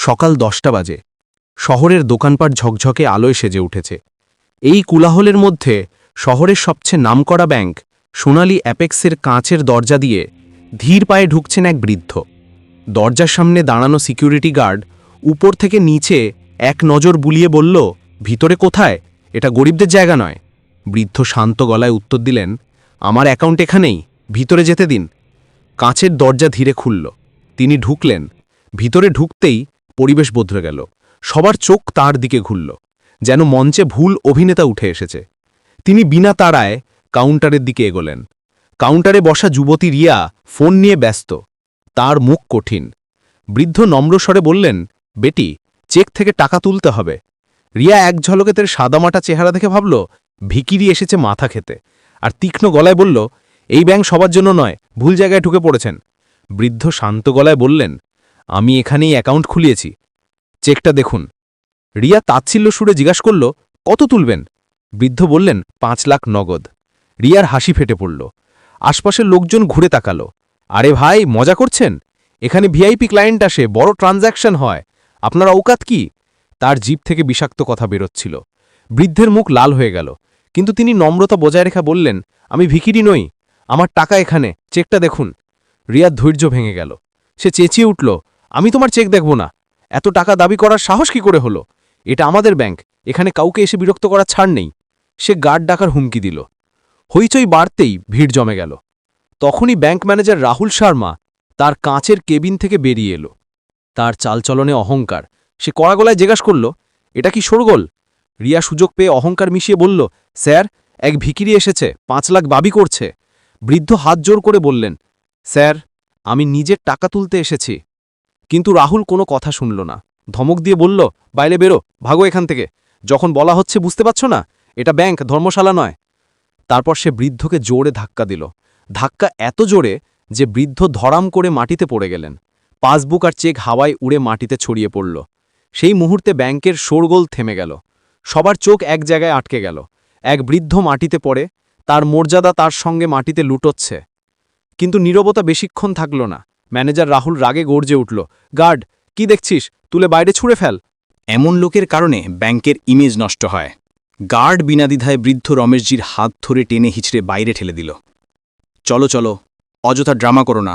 সকাল দশটা বাজে। শহরের দোকানপাট ঝকঝকে আলোয় সেজে উঠেছে। এই কুলাহলের মধ্যে শহরের সবচেয়ে নামকরা ব্যাংক সোনালি অ্যাপেক্সের কাঁচের দরজা দিয়ে ধীর পায়ে ঢুকছেন এক বৃদ্ধ। দরজার সামনে দাঁড়ানো সিকিউরিটি গার্ড উপর থেকে নিচে এক নজর বুলিয়ে বলল, ভিতরে কোথায়? এটা গরিবদের জায়গা নয়। বৃদ্ধ শান্ত গলায় উত্তর দিলেন, আমার অ্যাকাউন্ট এখানেই, ভিতরে যেতে দিন। কাঁচের দরজা ধীরে খুলল। তিনি ঢুকলেন। ভিতরে ঢুকতেই পরিবেশ বদলে গেল। সবার চোখ তার দিকে ঘুরল, যেন মঞ্চে ভুল অভিনেতা উঠে এসেছে। তিনি বিনা তাড়ায় কাউন্টারের দিকে এগোলেন। কাউন্টারে বসা যুবতী রিয়া ফোন নিয়ে ব্যস্ত। তার মুখ কঠিন। বৃদ্ধ নম্রস্বরে বললেন, বেটি, চেক থেকে টাকা তুলতে হবে। রিয়া এক ঝলকে তার সাদামাটা চেহারা দেখে ভাবল, ভিকিরি এসেছে মাথা খেতে। আর তীক্ষ্ণ গলায় বলল, এই ব্যাংক সবার জন্য নয়, ভুল জায়গায় ঢুকে পড়েছেন। বৃদ্ধ শান্ত গলায় বললেন আমি এখানেই অ্যাকাউন্ট খুলিয়েছি। চেকটা দেখুন। রিয়া তাচ্ছিল্য সুরে জিজ্ঞাসা করল, কত তুলবেন? বৃদ্ধ বললেন, পাঁচ লাখ নগদ। রিয়ার হাসি ফেটে পড়ল। আশপাশের লোকজন ঘুরে তাকালো। আরে ভাই, মজা করছেন? এখানে ভিআইপি ক্লায়েন্ট আসে, বড় ট্রানজ্যাকশন হয়। আপনার ঔকাত কি? তার জিপ থেকে বিষাক্ত কথা বেরোচ্ছিল। বৃদ্ধের মুখ লাল হয়ে গেল। কিন্তু তিনি নম্রতা বজায় রেখা বললেন, আমি ভিকিরি নই, আমার টাকা এখানে, চেকটা দেখুন। রিয়ার ধৈর্য ভেঙে গেল। সে চেঁচিয়ে উঠল আমি তোমার চেক দেখব না। এত টাকা দাবি করার সাহস কি করে হলো? এটা আমাদের ব্যাংক, এখানে কাউকে এসে বিরক্ত করার ছাড় নেই। সে গার্ড ডাকার হুমকি দিল। হইচই বাড়তেই ভিড় জমে গেল। তখনই ব্যাংক ম্যানেজার রাহুল শর্মা তার কাঁচের কেবিন থেকে বেরিয়ে এলো। তার চালচলনে অহংকার। সে কড়া গলায় জিজ্ঞাসা করল, এটা কি সরগোল রিয়া সুযোগ পেয়ে অহংকার মিশিয়ে বলল, স্যার, এক ভিকিরি এসেছে, পাঁচ লাখ বাবি করছে। বৃদ্ধ হাত জোর করে বললেন, স্যার, আমি নিজের টাকা তুলতে এসেছি। কিন্তু রাহুল কোনো কথা শুনল না। ধমক দিয়ে বলল, বাইরে বেরো, ভাগো এখান থেকে। যখন বলা হচ্ছে, বুঝতে পারছ না? এটা ব্যাংক, ধর্মশালা নয়। তারপর সে বৃদ্ধকে জোরে ধাক্কা দিল। ধাক্কা এত জোরে যে বৃদ্ধ ধরাম করে মাটিতে পড়ে গেলেন। পাসবুক আর চেক হাওয়ায় উড়ে মাটিতে ছড়িয়ে পড়ল। সেই মুহূর্তে ব্যাংকের শোরগোল থেমে গেল। সবার চোখ এক জায়গায় আটকে গেল। এক বৃদ্ধ মাটিতে পড়ে, তার মর্যাদা তার সঙ্গে মাটিতে লুটোচ্ছে। কিন্তু নীরবতা বেশিক্ষণ থাকল না। ম্যানেজার রাহুল রাগে গর্জে উঠল, গার্ড, কি দেখছিস? তুলে বাইরে ছুঁড়ে ফেল। এমন লোকের কারণে ব্যাংকের ইমেজ নষ্ট হয়। গার্ড বিনাদ্বিধায় বৃদ্ধ রমেশজির হাত ধরে টেনে হিচড়ে বাইরে ঠেলে দিল। চলো চলো, অযথা ড্রামা করো না।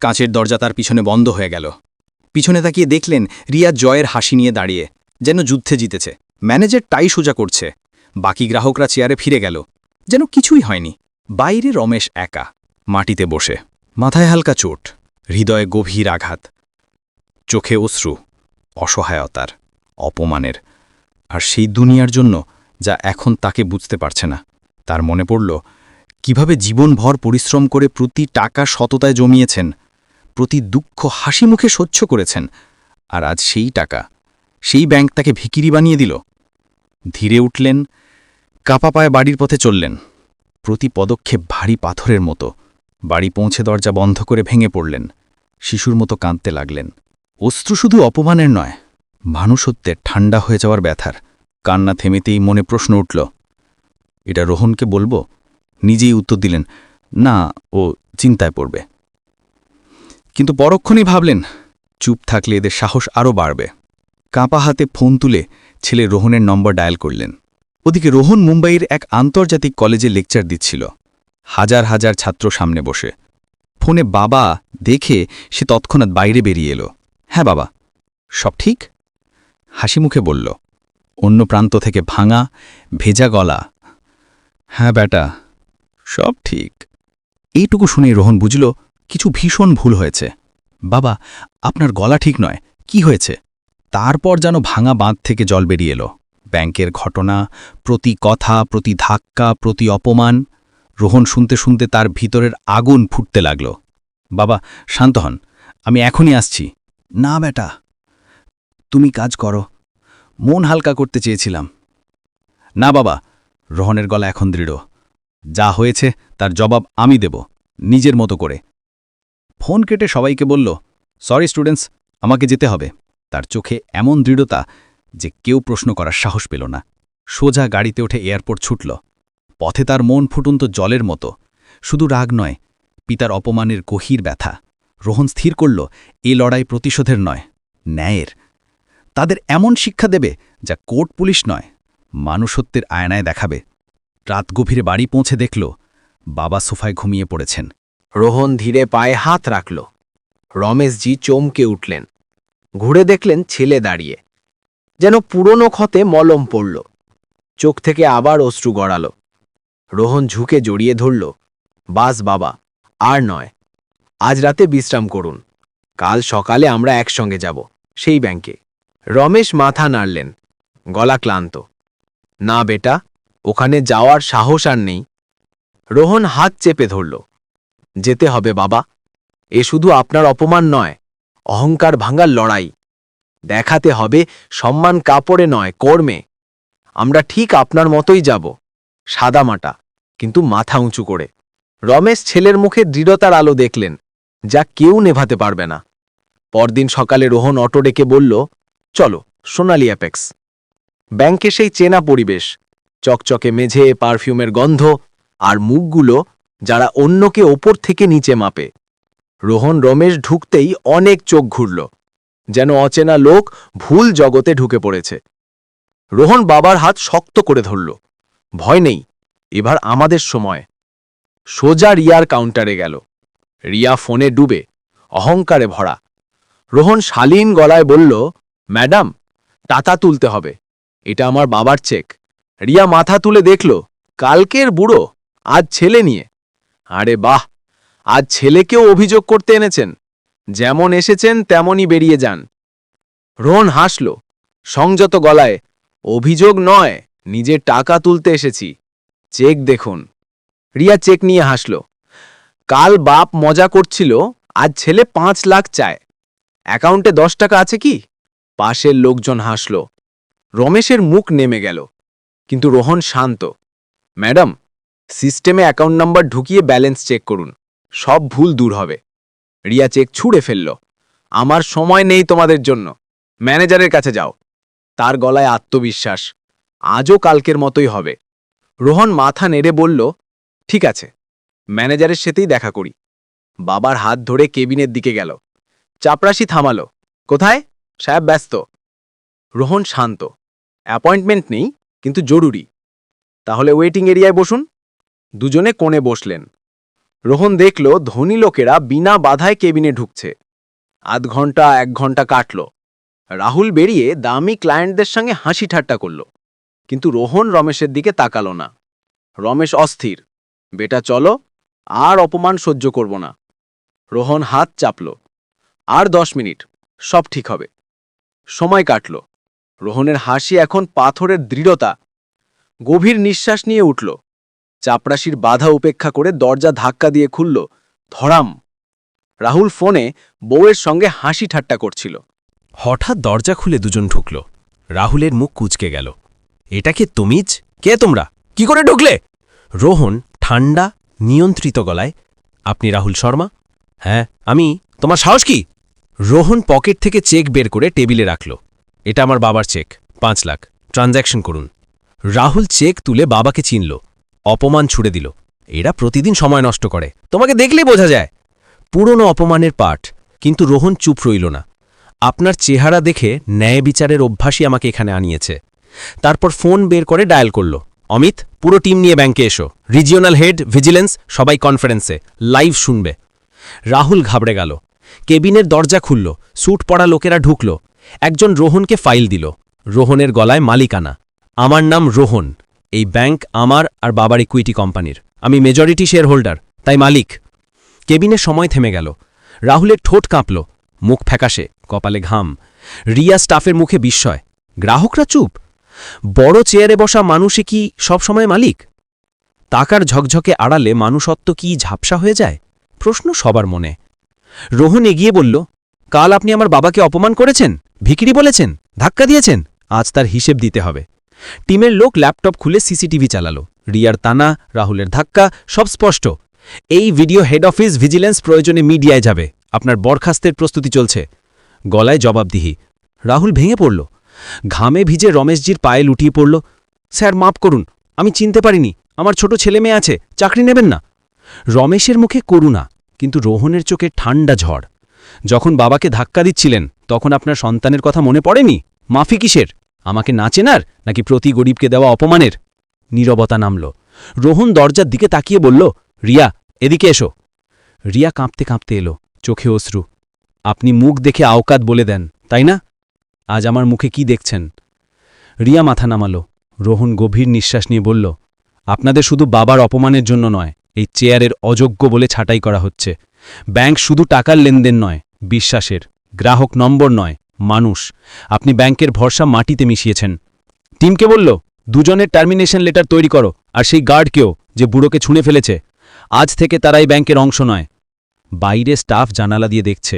কাঁচের দরজা তার পিছনে বন্ধ হয়ে গেল। পিছনে তাকিয়ে দেখলেন রিয়া জয়ের হাসি নিয়ে দাঁড়িয়ে, যেন যুদ্ধে জিতেছে। ম্যানেজার টাই সোজা করছে। বাকি গ্রাহকরা চেয়ারে ফিরে গেল। যেন কিছুই হয়নি। বাইরে রমেশ একা, মাটিতে বসে। মাথায় হালকা চোট, হৃদয়ে গভীর আঘাত, চোখে অশ্রু, অসহায়তার, অপমানের, আর সেই দুনিয়ার জন্য যা এখন তাকে বুঝতে পারছে না। তার মনে পড়ল, কীভাবে জীবনভর পরিশ্রম করে প্রতি টাকা সততায় জমিয়েছেন, প্রতি দুঃখ হাসি মুখে সহ্য করেছেন, আর আজ সেই টাকা, সেই ব্যাংক তাকে ভিকিরি বানিয়ে দিল। ধীরে উঠলেন, কাপা পায়ে বাড়ির পথে চললেন, প্রতি পদক্ষেপ ভারী পাথরের মতো। বাড়ি পৌঁছে দরজা বন্ধ করে ভেঙে পড়লেন। শিশুর মতো কাঁদতে লাগলেন। অস্ত্র শুধু অপমানের নয় ভানুসত্যের ঠান্ডা হয়ে যাওয়ার ব্যথার। কান্না থেমেতেই মনে প্রশ্ন উঠল, এটা রোহনকে বলব? নিজেই উত্তর দিলেন, না, ও চিন্তায় পড়বে। কিন্তু পরক্ষণেই ভাবলেন, চুপ থাকলে এদের সাহস আরও বাড়বে। কাঁপা হাতে ফোন তুলে ছেলে রোহনের নম্বর ডায়াল করলেন। ওদিকে রোহন মুম্বাইয়ের এক আন্তর্জাতিক কলেজে লেকচার দিচ্ছিল। হাজার হাজার ছাত্র সামনে বসে। ফোনে বাবা দেখে সে তৎক্ষণাৎ বাইরে বেরিয়ে এলো। হ্যাঁ বাবা, সব ঠিক? হাসি মুখে বলল, অন্য প্রান্ত থেকে ভাঙা, ভেজা গলা। হ্যাঁ বেটা সব ঠিক। এইটুকু শুনে রোহন বুঝল কিছু ভীষণ ভুল হয়েছে। বাবা, আপনার গলা ঠিক নয়, কি হয়েছে? তারপর যেন ভাঙা বাঁধ থেকে জল বেরিয়ে এলো। ব্যাংকের ঘটনা, প্রতি কথা, প্রতি ধাক্কা, প্রতি অপমান। রোহন শুনতে শুনতে তার ভিতরের আগুন ফুটতে লাগল। বাবা, শান্ত হন। আমি এখনই আসছি। না, বেটা। তুমি কাজ করো। মন হালকা করতে চেয়েছিলাম। না, বাবা। রোহনের গলা এখন দৃঢ়। যা হয়েছে, তার জবাব আমি দেব, নিজের মতো করে। ফোন কেটে সবাইকে বলল, সরি, স্টুডেন্টস, আমাকে যেতে হবে। তার চোখে এমন দৃঢ়তা যে কেউ প্রশ্ন করার সাহস পেল না। সোজা গাড়িতে উঠে এয়ারপোর্ট ছুটল। পথে তার মন ফুটন্ত জলের মতো। শুধু রাগ নয়, পিতার অপমানের গভীর ব্যথা। রোহন স্থির করল, এ লড়াই প্রতিশোধের নয়, ন্যায়ের। তাদের এমন শিক্ষা দেবে, যা কোর্ট পুলিশ নয়, মানুষত্বের আয়নায় দেখাবে। রাত গভীরে বাড়ি পৌঁছে দেখল, বাবা সোফায় ঘুমিয়ে পড়েছেন। রোহন ধীরে পায়ে হাত রাখল। রমেশজি চমকে উঠলেন। ঘুরে দেখলেন ছেলে দাঁড়িয়ে। যেন পুরনো ক্ষতে মলম পড়ল। চোখ থেকে আবার অশ্রু গড়াল। রোহন ঝুঁকে জড়িয়ে ধরল, বাস বাবা, আর নয়, আজ রাতে বিশ্রাম করুন, কাল সকালে আমরা একসঙ্গে যাব, সেই ব্যাংকে। রমেশ মাথা নাড়লেন, গলা ক্লান্ত, না বেটা, ওখানে যাওয়ার সাহস আর নেই। রোহন হাত চেপে ধরল, যেতে হবে বাবা, এ শুধু আপনার অপমান নয়, অহংকার ভাঙার লড়াই। দেখাতে হবে সম্মান কাপড়ে নয়, কর্মে। আমরা ঠিক আপনার মতোই যাব। সাদামাটা কিন্তু মাথা উঁচু করে। রমেশ ছেলের মুখে দৃঢ়তার আলো দেখলেন, যা কেউ নেভাতে পারবে না। পরদিন সকালে রোহন অটো ডেকে বলল, চলো, সোনালি অ্যাপেক্স। ব্যাংকে সেই চেনা পরিবেশ, চকচকে মেঝে, পারফিউমের গন্ধ আর মুখগুলো যারা অন্যকে ওপর থেকে নিচে মাপে। রোহন রমেশ ঢুকতেই অনেক চোখ ঘুরল, যেন অচেনা লোক ভুল জগতে ঢুকে পড়েছে। রোহন বাবার হাত শক্ত করে ধরল। ভয় নেই। এবার আমাদের সময়। সোজা রিয়ার কাউন্টারে গেল। রিয়া ফোনে ডুবে, অহংকারে ভরা। রোহন শালীন গলায় বলল, ম্যাডাম টাকা তুলতে হবে। এটা আমার বাবার চেক। রিয়া মাথা তুলে দেখল, কালকের বুড়ো, আজ ছেলে নিয়ে। আরে বাহ! আজ ছেলেকেও অভিযোগ করতে এনেছেন। যেমন এসেছেন, তেমনই বেরিয়ে যান। রোহন হাসল, সংযত গলায়, অভিযোগ নয় নিজের টাকা তুলতে এসেছি। চেক দেখুন। রিয়া চেক নিয়ে হাসল। কাল বাপ মজা করছিল, আজ ছেলে পাঁচ লাখ চায়। অ্যাকাউন্টে দশ টাকা আছে কি? পাশের লোকজন হাসল। রমেশের মুখ নেমে গেল। কিন্তু রোহন শান্ত। ম্যাডাম, সিস্টেমে অ্যাকাউন্ট নাম্বার ঢুকিয়ে ব্যালেন্স চেক করুন। সব ভুল দূর হবে। রিয়া চেক ছুঁড়ে ফেলল। আমার সময় নেই তোমাদের জন্য। ম্যানেজারের কাছে যাও। তার গলায় আত্মবিশ্বাস। আজও কালকের মতোই হবে। রোহন মাথা নেড়ে বলল, ঠিক আছে, ম্যানেজারের সাথেই দেখা করি। বাবার হাত ধরে কেবিনের দিকে গেল। চাপরাশি থামালো, কোথায়? সাহেব ব্যস্ত। রোহন শান্ত, অ্যাপয়েন্টমেন্ট নেই, কিন্তু জরুরি। তাহলে ওয়েটিং এরিয়ায় বসুন। দুজনে কোণে বসলেন। রোহন দেখল ধনী লোকেরা বিনা বাধায় কেবিনে ঢুকছে। আধ ঘণ্টা এক ঘণ্টা কাটল। রাহুল বেরিয়ে দামি ক্লায়েন্টদের সঙ্গে হাসি ঠাট্টা করল। কিন্তু রোহন রমেশের দিকে তাকালো না। রমেশ অস্থির। বেটা, চলো, আর অপমান সহ্য করব না। রোহন হাত চাপল। আর দশ মিনিট, সব ঠিক হবে। সময় কাটল। রোহনের হাসি এখন পাথরের দৃঢ়তা। গভীর নিঃশ্বাস নিয়ে উঠল। চাপরাশির বাধা উপেক্ষা করে দরজা ধাক্কা দিয়ে খুলল। ধরাম। রাহুল ফোনে বউয়ের সঙ্গে হাসি ঠাট্টা করছিল। হঠাৎ দরজা খুলে দুজন ঢুকল। রাহুলের মুখ কুচকে গেল। এটা কি তুমিজ? কে তোমরা? কি করে ঢুকলে? রোহন ঠান্ডা, নিয়ন্ত্রিত গলায়, আপনি রাহুল শর্মা? হ্যাঁ আমি। তোমার সাহস কি? রোহন পকেট থেকে চেক বের করে টেবিলে রাখল। এটা আমার বাবার চেক, পাঁচ লাখ। ট্রানজ্যাকশন করুন। রাহুল চেক তুলে বাবাকে চিনল। অপমান ছুড়ে দিল। এরা প্রতিদিন সময় নষ্ট করে। তোমাকে দেখলেই বোঝা যায়। পুরনো অপমানের পাঠ, কিন্তু রোহন চুপ রইল না। আপনার চেহারা দেখে ন্যায় বিচারের অভ্যাসই আমাকে এখানে আনিয়েছে। তারপর ফোন বের করে ডায়াল করল। অমিত, পুরো টিম নিয়ে ব্যাংকে এসো। রিজিওনাল হেড, ভিজিলেন্স, সবাই কনফারেন্সে। লাইভ শুনবে। রাহুল ঘাবড়ে গেল। কেবিনের দরজা খুলল। স্যুট পরা লোকেরা ঢুকল। একজন রোহনকে ফাইল দিল। রোহনের গলায় মালিকানা। আমার নাম রোহন। এই ব্যাংক আমার আর বাবার ইকুইটি কোম্পানির। আমি মেজরিটি শেয়ার হোল্ডার তাই মালিক। কেবিনে সময় থেমে গেল। রাহুলের ঠোঁট কাঁপল। মুখ ফ্যাকাশে, কপালে ঘাম। রিয়া স্টাফের মুখে বিস্ময়। গ্রাহকরা চুপ? বড় চেয়ারে বসা মানুষে কি সবসময় মালিক? টাকার ঝকঝকে আড়ালে মানুষত্ব কি ঝাপসা হয়ে যায়? প্রশ্ন সবার মনে। রোহন এগিয়ে বলল, কাল আপনি আমার বাবাকে অপমান করেছেন, ভিকিরি বলেছেন, ধাক্কা দিয়েছেন, আজ তার হিসেব দিতে হবে। টিমের লোক ল্যাপটপ খুলে সিসিটিভি চালালো। রিয়ার তানা, রাহুলের ধাক্কা, সব স্পষ্ট। এই ভিডিও হেড অফিস ভিজিলেন্স প্রয়োজনে মিডিয়ায় যাবে। আপনার বরখাস্তের প্রস্তুতি চলছে। গলায় জবাবদিহি। রাহুল ভেঙে পড়ল ঘামে ভিজে রমেশজির পায়ে লুটিয়ে পড়ল। স্যার, মাপ করুন। আমি চিনতে পারিনি। আমার ছোট ছেলে মেয়ে আছে। চাকরি নেবেন না? রমেশের মুখে করুণা, কিন্তু রোহনের চোখে ঠান্ডা ঝড়। যখন বাবাকে ধাক্কা দিচ্ছিলেন, তখন আপনার সন্তানের কথা মনে পড়েনি? মাফি কিসের? আমাকে না চেনার, নাকি প্রতি গরিবকে দেওয়া অপমানের? নীরবতা নামল। রোহন দরজার দিকে তাকিয়ে বলল, রিয়া, এদিকে এসো। রিয়া কাঁপতে কাঁপতে এলো, চোখে অশ্রু। আপনি মুখ দেখে আওকাত বলে দেন, তাই না? আজ আমার মুখে কি দেখছেন? রিয়া মাথা নামালো। রোহন গভীর নিঃশ্বাস নিয়ে বলল, আপনাদের শুধু বাবার অপমানের জন্য নয়, এই চেয়ারের অযোগ্য বলে ছাঁটাই করা হচ্ছে। ব্যাংক শুধু টাকার লেনদেন নয়, বিশ্বাসের। গ্রাহক নম্বর নয়, মানুষ। আপনি ব্যাংকের ভরসা মাটিতে মিশিয়েছেন। টিমকে বলল, দুজনের টার্মিনেশন লেটার তৈরি করো, আর সেই গার্ডকেও যে বুড়োকে ছুঁড়ে ফেলেছে। আজ থেকে তারা এই ব্যাংকের অংশ নয়। বাইরে স্টাফ জানালা দিয়ে দেখছে।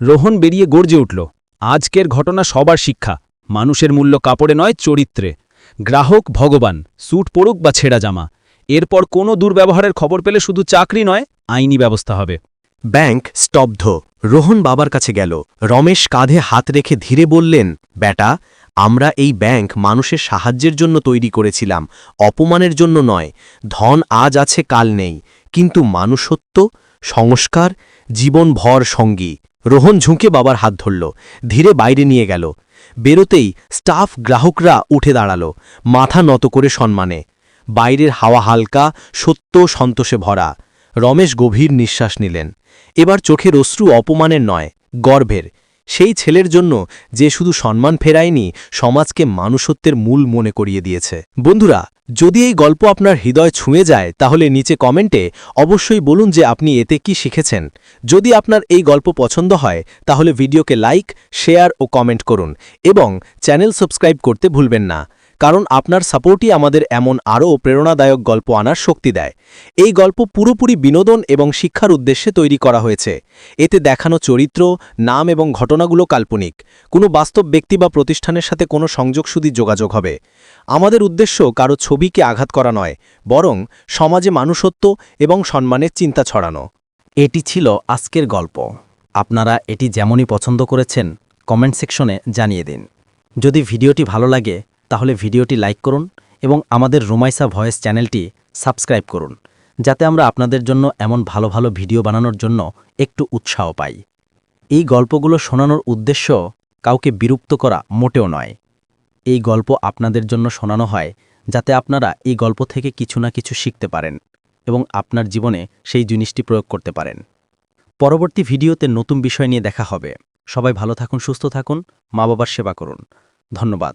রোহন বেরিয়ে গর্জে উঠল আজকের ঘটনা সবার শিক্ষা। মানুষের মূল্য কাপড়ে নয়, চরিত্রে। গ্রাহক ভগবান, স্যুট পড়ুক বা ছেঁড়া জামা। এরপর কোনো দুর্ব্যবহারের খবর পেলে শুধু চাকরি নয়, আইনি ব্যবস্থা হবে। ব্যাংক স্তব্ধ। রোহন বাবার কাছে গেল। রমেশ কাঁধে হাত রেখে ধীরে বললেন বেটা আমরা এই ব্যাংক মানুষের সাহায্যের জন্য তৈরি করেছিলাম। অপমানের জন্য নয়। ধন আজ আছে, কাল নেই। কিন্তু মানুষত্ব, সংস্কার, জীবনভর সঙ্গী। রোহন ঝুঁকে বাবার হাত ধরল, ধীরে বাইরে নিয়ে গেল। বেরোতেই স্টাফ গ্রাহকরা উঠে দাঁড়াল, মাথা নত করে সম্মানে। বাইরের হাওয়া হালকা, সত্য সন্তোষে ভরা। রমেশ গভীর নিঃশ্বাস নিলেন। এবার চোখের অশ্রু অপমানের নয়, গর্ভের। সেই ছেলের জন্য যে শুধু সম্মান ফেরায়নি, সমাজকে মানুষত্বের মূল মনে করিয়ে দিয়েছে। বন্ধুরা, যদি এই গল্প আপনার হৃদয় ছুঁয়ে যায়, তাহলে নিচে কমেন্টে অবশ্যই বলুন যে আপনি এতে কি শিখেছেন। যদি আপনার এই গল্প পছন্দ হয়, তাহলে ভিডিওকে লাইক, শেয়ার ও কমেন্ট করুন এবং চ্যানেল সাবস্ক্রাইব করতে ভুলবেন না। কারণ আপনার সাপোর্টই আমাদের এমন আরও প্রেরণাদায়ক গল্প আনার শক্তি দেয়। এই গল্প পুরোপুরি বিনোদন এবং শিক্ষার উদ্দেশ্যে তৈরি করা হয়েছে। এতে দেখানো চরিত্র, নাম এবং ঘটনাগুলো কাল্পনিক। কোনো বাস্তব ব্যক্তি বা প্রতিষ্ঠানের সাথে কোনো সংযোগ যোগাযোগ হবে। আমাদের উদ্দেশ্য কারও ছবিকে আঘাত করা নয়, বরং সমাজে মানুষত্ব এবং সম্মানের চিন্তা ছড়ানো। এটি ছিল আজকের গল্প। আপনারা এটি যেমনই পছন্দ করেছেন, কমেন্ট সেকশনে জানিয়ে দিন। যদি ভিডিওটি ভালো লাগে তাহলে ভিডিওটি লাইক করুন এবং আমাদের রুমাইসা ভয়েস চ্যানেলটি সাবস্ক্রাইব করুন, যাতে আমরা আপনাদের জন্য এমন ভালো ভালো ভিডিও বানানোর জন্য একটু উৎসাহ পাই। এই গল্পগুলো শোনানোর উদ্দেশ্য কাউকে বিরক্ত করা মোটেও নয়। এই গল্প আপনাদের জন্য শোনানো হয় যাতে আপনারা এই গল্প থেকে কিছু না কিছু শিখতে পারেন এবং আপনার জীবনে সেই জিনিসটি প্রয়োগ করতে পারেন। পরবর্তী ভিডিওতে নতুন বিষয় নিয়ে দেখা হবে। সবাই ভালো থাকুন, সুস্থ থাকুন মা বাবার সেবা করুন। ধন্যবাদ।